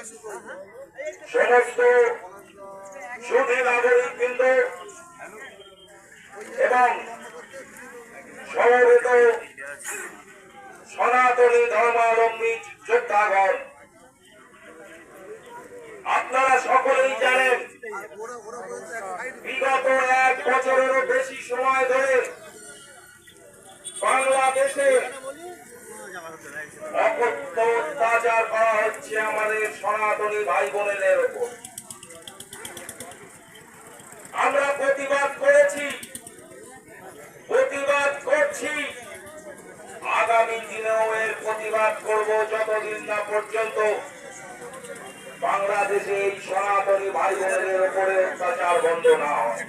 সমস্ত সনাতনী ধর্মাবলম্বী যোদ্ধাগণ। আপনারা সকলেই জানেন বিগত এক বছরেরও বেশি সময় ধরে বাংলাদেশে হচ্ছে আমাদের সনাতনী ভাই বোনেদের উপর আমরা প্রতিবাদ করেছি, প্রতিবাদ করছি। আগামী দিনেও এর প্রতিবাদ করব যতদিন না পর্যন্ত বাংলাদেশে এই সনাতনী ভাই বোনেদের উপরে অত্যাচার বন্ধ না হয়।